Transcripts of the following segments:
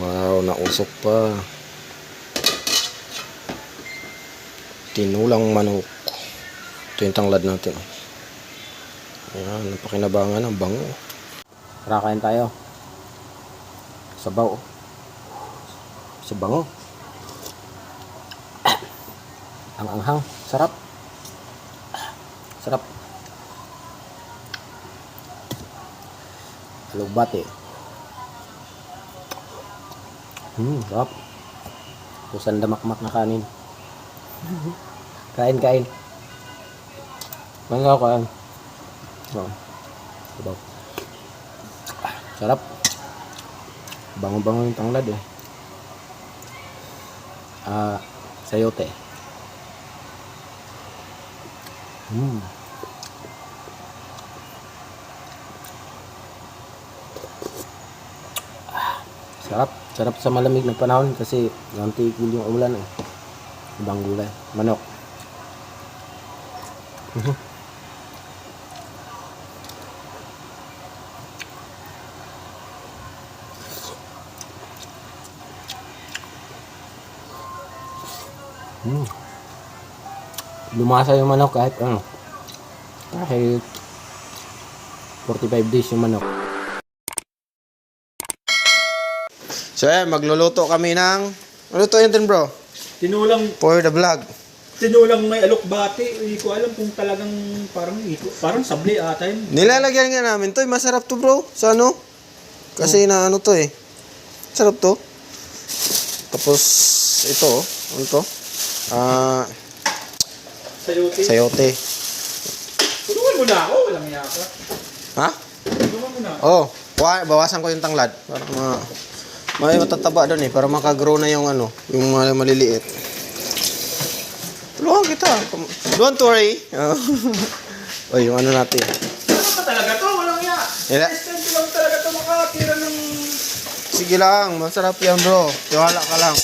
Wow, nausok pa. Tinulang manok. Ito yung tanglad natin. Ayan, napakinabangan ang bango. Tara, kain tayo. Sabaw. Sa bango. ang anghang. Sarap. Sarap. Alugbati. Hmm, sarap. Kusan damakmak na kanin. kain, kain. Ako, kain. So, sabaw. Sarap. Bango-bango yung tanglad eh. Ah, sayote. Hmm. Sarap. Sarap sa malamig na panahon kasi nantigil yung ulan eh. Ibang gulay. Manok. Mhm. Hmm. Lumasa yung manok kahit ano. Kahit 45 days yung manok. So ayan, magluluto kami ng... Ano luto yun din bro? Tinulang, For the vlog. tinulang may alokbati. Hindi ko alam kung talagang parang ito, parang sabli ata yun. Nilalagyan nga namin to. eh. Masarap to bro. Sa ano? Kasi na ano to eh. Sarap to. Tapos ito oh. Ano to? Ah, Sayote. sayote. Tulungan mo na ako, walang yaka. Ha? Tulungan mo na. Oh, wa- bawasan ko yung tanglad para ma may matataba doon eh para makagrow na yung ano, yung mga maliliit. Tulungan kita. Don't worry. Oh. oh, yung ano natin. Ano ba talaga to? Walang yaka. Ila, Instant lang talaga to makakatira ng... sige lang, masarap yan bro. Tiwala ka lang.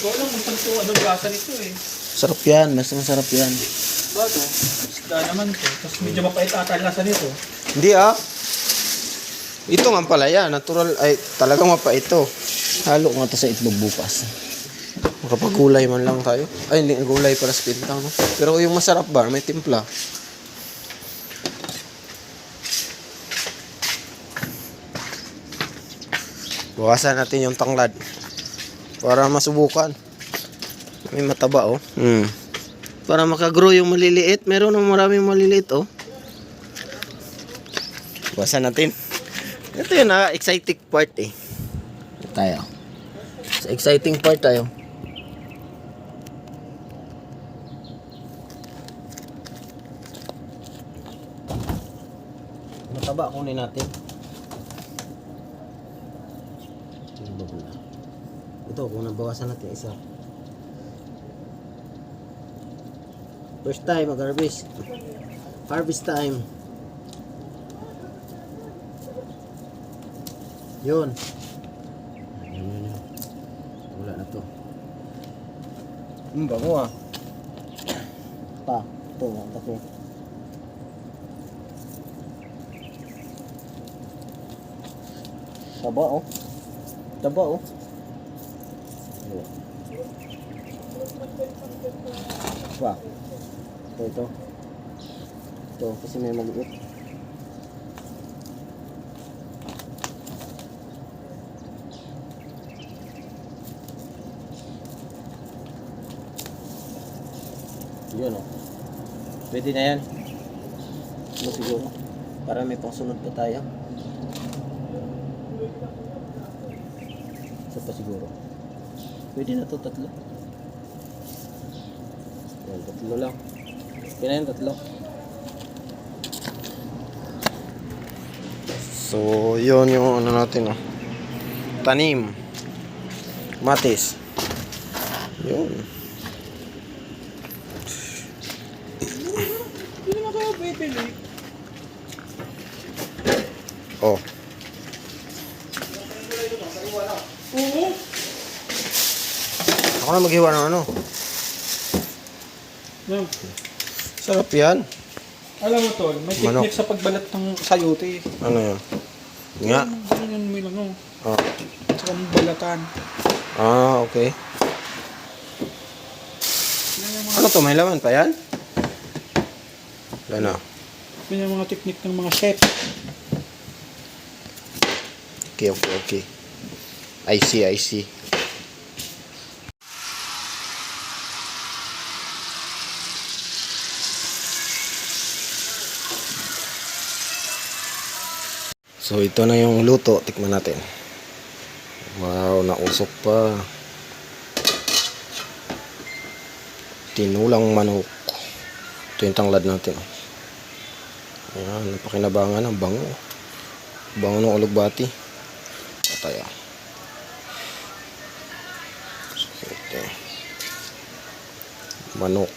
Ko alam kung saan to, anong lasa nito eh. Sarap yan, mas masarap yan. Bago, isda naman to. Tapos medyo mapait ata ang lasa nito. Hindi ah. Ito nga pala yan, natural, ay talagang mapait ito. Halo nga to sa itlog bukas. Makapagulay man lang tayo. Ay, hindi gulay para sa pintang. Pero yung masarap ba, may timpla. Bawasan natin yung tanglad. Para masubukan. May mataba oh. Hmm. Para makagrow yung maliliit. Meron ng maraming maliliit oh. Bawasan natin. Ito yun ah, exciting part eh. Ito tayo. Sa exciting part tayo. Mataba kunin natin. Ito, kung nabawasan natin isa. First time mag-harvest. Harvest time. Yun. Yun, yun, yun. Wala na to. Hmm, bango ah. Pa, ito, ang tako. Taba oh. Taba oh. Pa. Ito, ito. Ito, kasi may maliit. Yun oh. Pwede na yan. Ano siguro? Para may pangsunod pa tayo. Isa pa siguro. Pwede na to tatlo. Yan, tatlo lang. Okay na yan, tatlo. So, yun yung ano natin oh. Tanim. Matis. Yun. Hindi naman kayo bibili. Oh. Oo. Ako na maghiwa ng ano. Yan. Sarap yan. Alam mo tol, may Manok. technique sa pagbalat ng sayote. Ano yun? Nga. Ganyan mo lang oh. Oh. Tsaka balatan. Ah, okay. Yan yung mga, Ano to? May laman pa yan? Wala na. yan yung mga teknik ng mga chef. Okay, okay, okay. I see, I see. So ito na yung luto, tikman natin. Wow, nausok pa. Tinulang manok. Ito yung tanglad natin. Ayan, napakinabangan ang bango. Bango ng ulugbati. Ah. Sayote. Manok.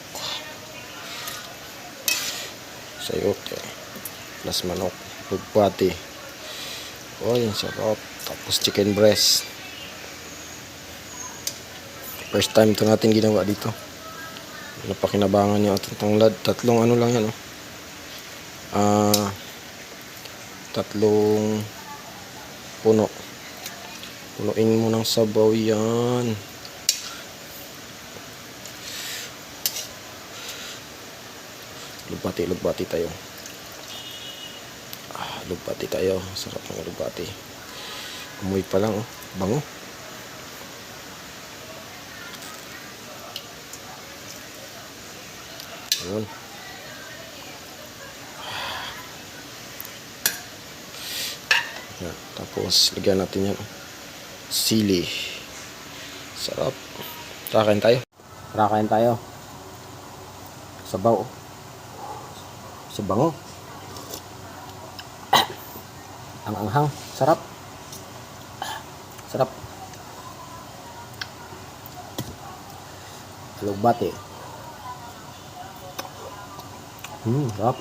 Sayote. Plus manok. Ulugbati. Oh, yung sarap. Tapos chicken breast. First time to natin ginawa dito. Napakinabangan yung ating tanglad. Tatlong ano lang yan, oh. Ah, tatlong puno. Punuin mo ng sabaw yan. Lugbati, lugbati tayo. Ah, lugbati tayo. Sarap ng lugbati. Amoy pa lang, oh. Bango. Ayun. Yan. Tapos, lagyan natin yan. oh. Sili. Sarap. Tara, kain tayo. Tara, kain tayo. Sabaw. Sabango. Ang anghang. Sarap. Sarap. Alugbati. Hmm, sarap.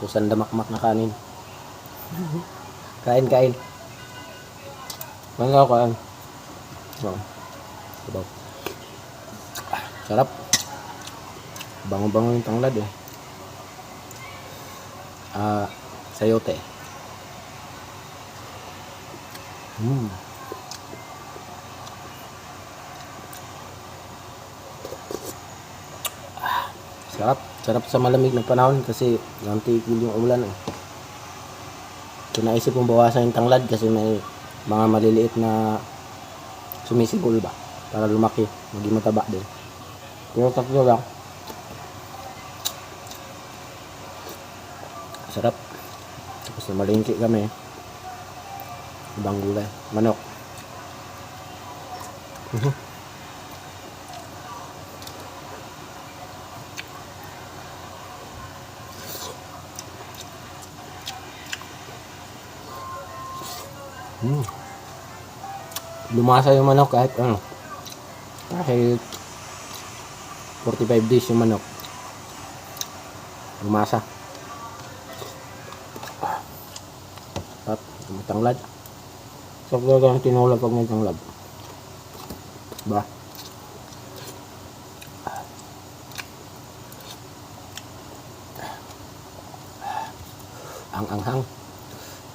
Pusan damakmak na kanin. Kain, kain. Kain. Oh. Sabaw. Ah, Sarap. Bango-bango yung tanglad eh. Ah, sayote. Hmm. Ah, Sarap. Sarap sa malamig na panahon kasi nantigil yung ulan eh. Kinaisip kong bawasan yung tanglad kasi may mga maliliit na sumisibol ba para lumaki, maging mataba din. Pero tatlo lang. Sarap. Tapos na malingki kami. Ibang gulay. Manok. Mhm. Hmm. Lumasa yung manok kahit ano. Kahit 45 days yung manok. Lumasa. At may tanglad. Sa so, ang tinulad pag may tanglad. Ba? Ang anghang.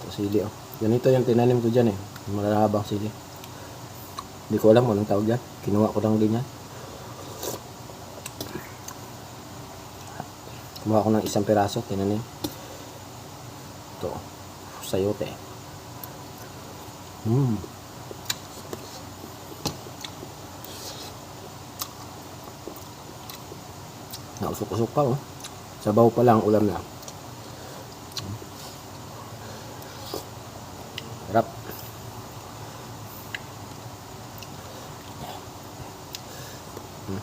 Ito sili oh. Ganito yung tinanim ko dyan eh. Yung Malalahabang sili. Hindi ko alam anong tawag yan. Kinuha ko lang din yan. Kumuha ko ng isang piraso. Tinanim. Ito. Sayote. Hmm. Nausok-usok pa oh. Sabaw pa lang ulam na. Sarap. Hmm.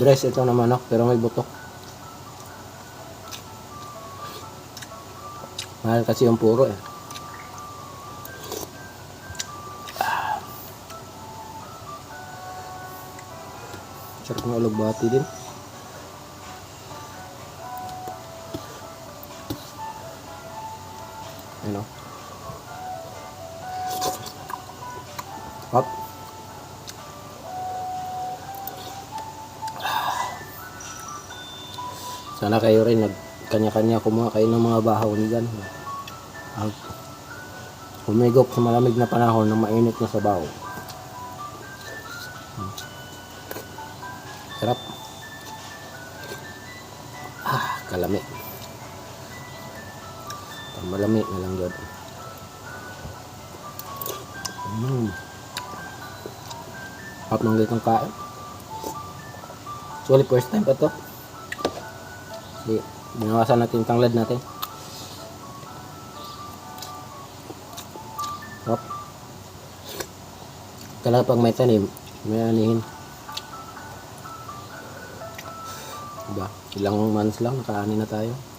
Dress ito na manok pero may butok. Mahal kasi yung puro eh. Sarap ng alugbati din. Sana kayo rin nag kanya-kanya kumuha kayo ng mga bahon dyan. Ang humigop sa malamig na panahon ng mainit na sabaw. Sarap. Ah, kalami. Malami na lang dyan. Mm. Hap ng gitong kain. Actually, first time pa to. Binawasan natin yung tanglad natin. Hop. Talaga pag may tanim, may anihin. Diba? Ilang months lang, nakaani na tayo.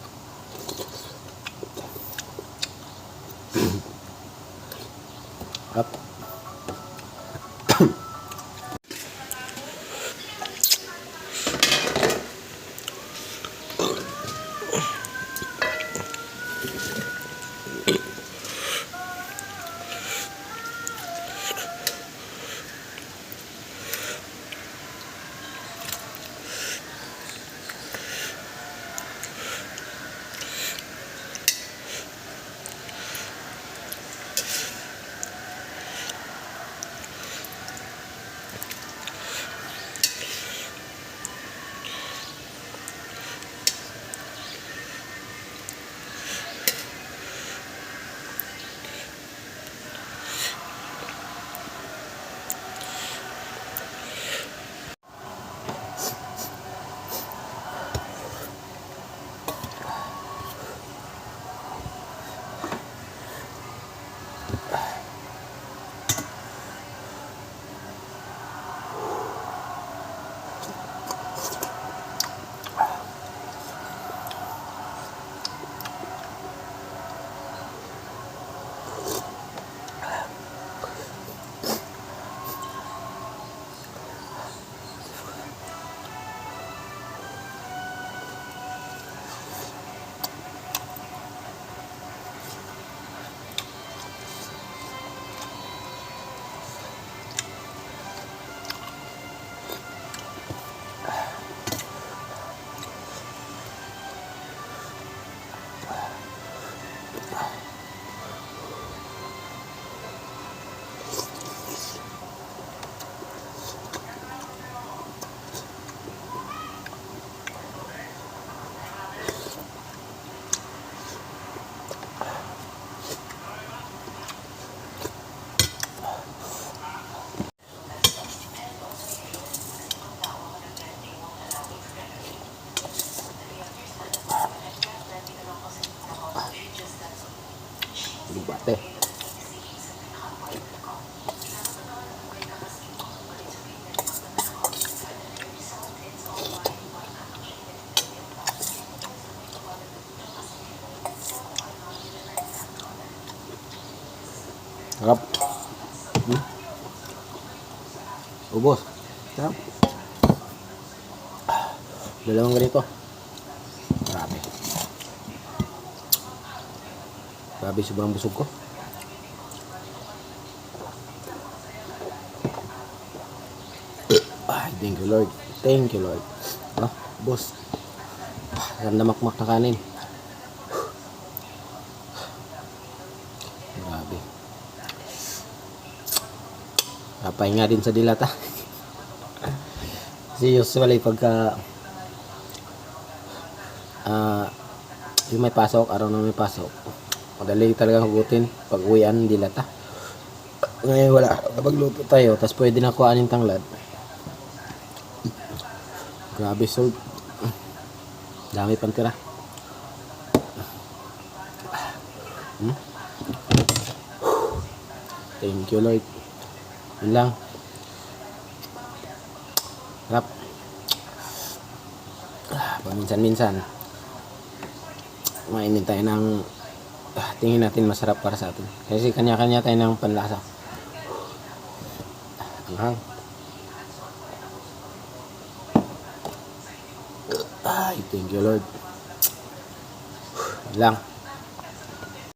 Ubos. Sarap. Dalawang ganito. Grabe. Grabe, sobrang busog ko. Ay, thank you Lord. Thank you Lord. Ah, boss. Ganda makmak na kanin. Grabe. Napahinga din sa dilata. Kasi usually pagka ah yung may pasok, araw na may pasok, madali talaga hugutin pag uwian dilata. Ngayon wala, kapag luto tayo, tapos pwede na kuhanin tanglad. Grabe salt. Dami pang tira. Hmm? Thank you Lord. Lang. Sarap. Ah, Paminsan-minsan. Mainin tayo ng ah, tingin natin masarap para sa atin. Kasi kanya-kanya tayo ng panlasa. Anghang. Ay, thank you Lord. Lang.